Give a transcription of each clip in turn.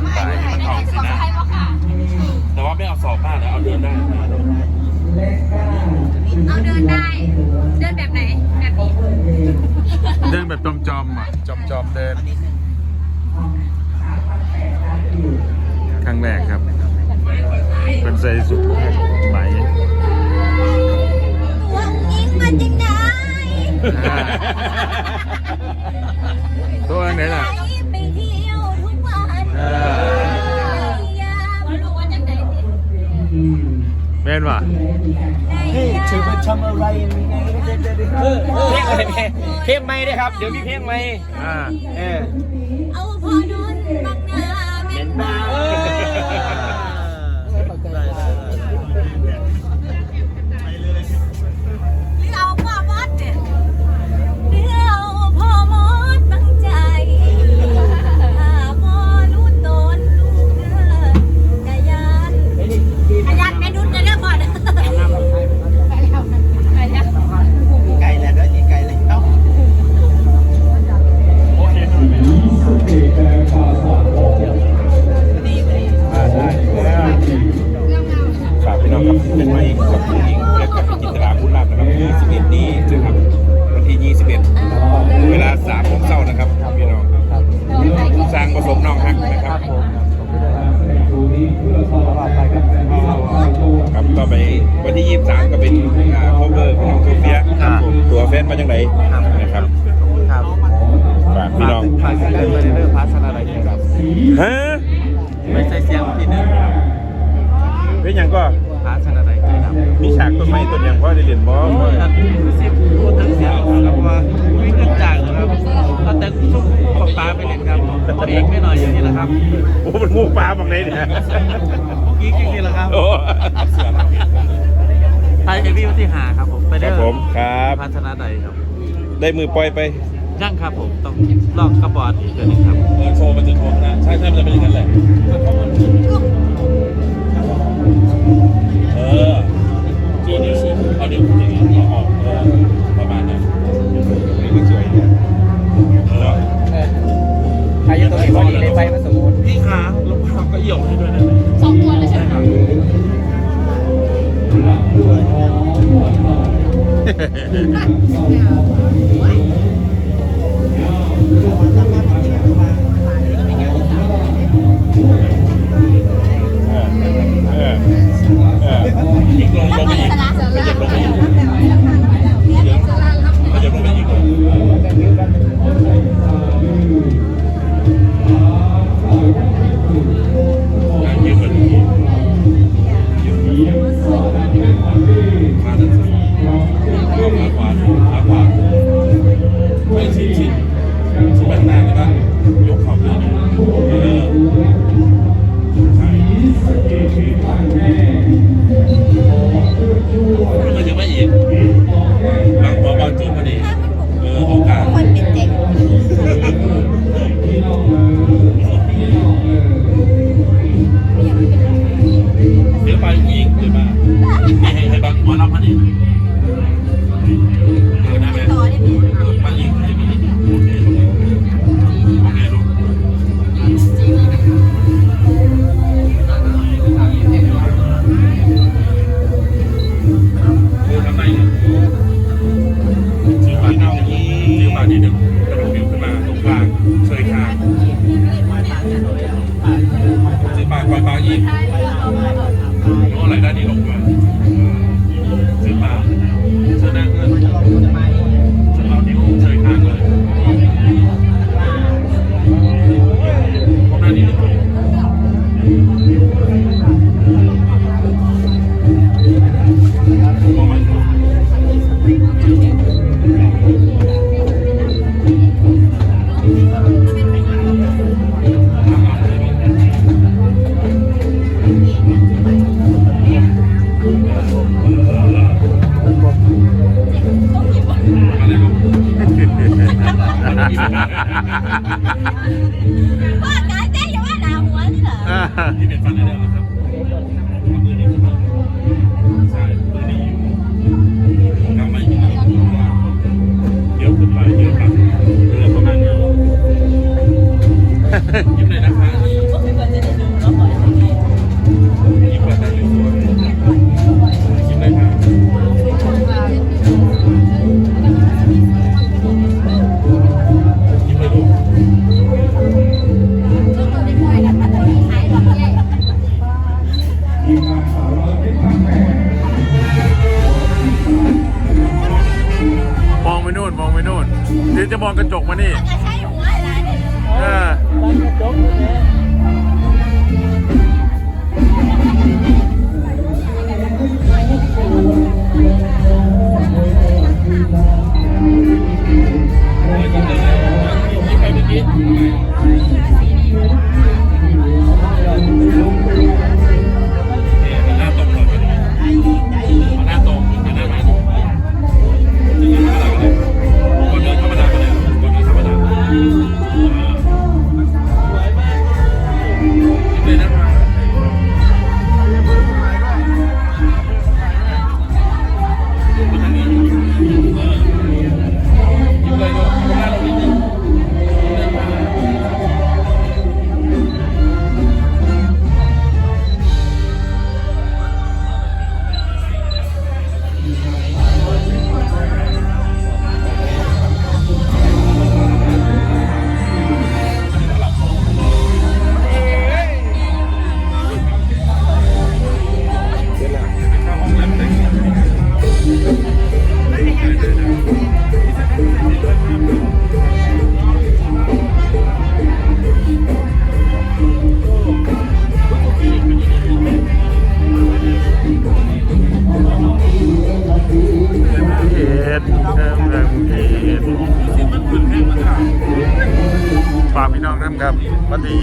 ชุดใหม่มันออกนะแต่ว่าไม่เอาสอบผ้านะเอาเดินได้เอาเดินได้ เดินแบบไหน แบบนี้ เดินแบบจอมๆอะจอมๆเดินครั้งแรกครับ เป็นใส่สุดไหมวงยิงมาจังไดอ่ตัวไหนล่ะ ไแม่นว่ะนี่ถือเป็นทำอะไรเออเพลงอะไรเพลงเพลงไม่ได้ครับ เดี๋ยวมีเพลงไม่อ่าเออเอาพอด้วย เป็นโคเวอร์ของน้องโซเฟียครับผม ตัวแฟนมาจังไหนนะครับครับฝากพี่น้องฝากเกินไปเรื่อยๆพัฒนาอะไรครับฮะไม่ใช่เสียงที่นึงเป็นหยังก็พัฒนาอะไรครับมีฉากต้นไม้ต้นหยังพ่อได้เรียนบ่ครับสิบพูดถึงเสียงครับว่าวิ่งขึ้นจากนะครับก็แต่ทุกปากปลาไปเล่นครับเบรกไม่หน่อยอย่างนี้แหละครับโอ้มันงูปลาบังไหนเนี่ยเมื่อกี้จริงๆแหละครับโอ้ ทยเอวีวันที่หาครับผมไปคเด้รับอผมครับ พัฒนาใดครับได้มือปล่อยไป ยังครับผมต้องลองกระบอดอีกเกินงครับเออโชว์มันจะโชว์นะใช่ yeah. แบบหน้าเลยป่ะยกเข่าขึ้นเออใช่มันก็จะไม่อีกหลังพอบอลจุดพอดีเออโอกาส คนเป็นเด็ก ว่าไงเจ๊อย่ว่าหนาหัวนี่เหรออ่าที่เป็นฟันได้แล้วครัเบอร์นี้ยู่ทำไมถึงเดี๋ยวขึ้นไเยวครับประมาณนี้ยิ้มเลยนะคะ กระจกมานี่เออตั้งกระจกเลยนะยิ้มเลยยิ้มไปเมื่อกี้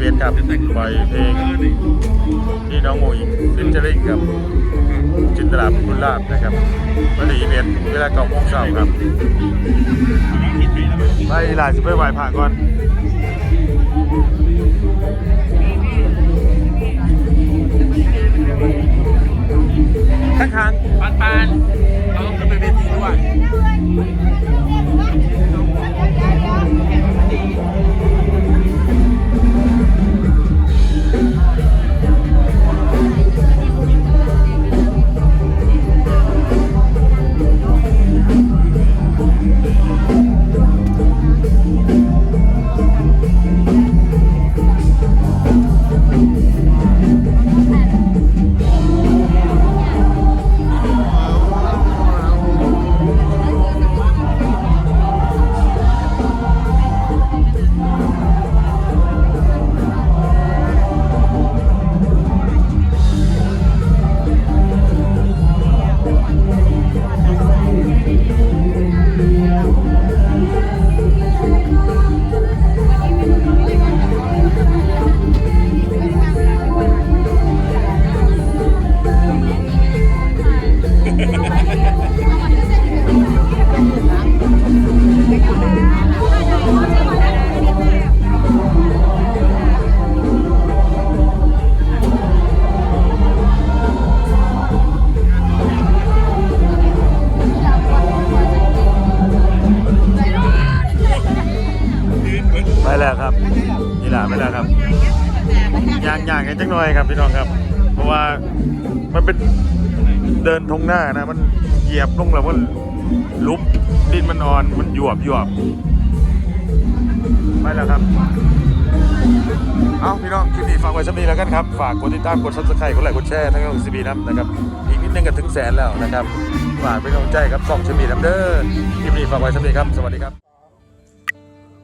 วันที่21ครับปล่อยเพลงพี่น้องโมอิงฟินเจอริงกับจินตลาบุญลาบนะครับวันที่21เวลาเก้าโมงเช้าครับไปหลายสิบไปไหวผ่านก่อนข้างทางปานปาน นี่แหละไปแล้วครับย่างย่างกันจังหน่อยครับพี่น้องครับ เพราะว่ามันเป็นเดินทงหน้านะ มันเหยียบลงแล้วมันลุบดินมันอ่อนมันหยวบหยวบไปแล้วครับเอาพี่น้องคลิปนี้ฝากไว้สักนิดแล้วกันครับ ฝากกดติดตามกดซับสไครต์กดไลค์กดแชร์ทั้งช่องซีบีนะครับอีกนิดนึงก็ถึงแสนแล้วนะครับฝากเป็นกำลังใจครับส่องซีบีน้ำเด้อคลิปนี้ฝากไว้สักนิดครับ สวัสดีครับ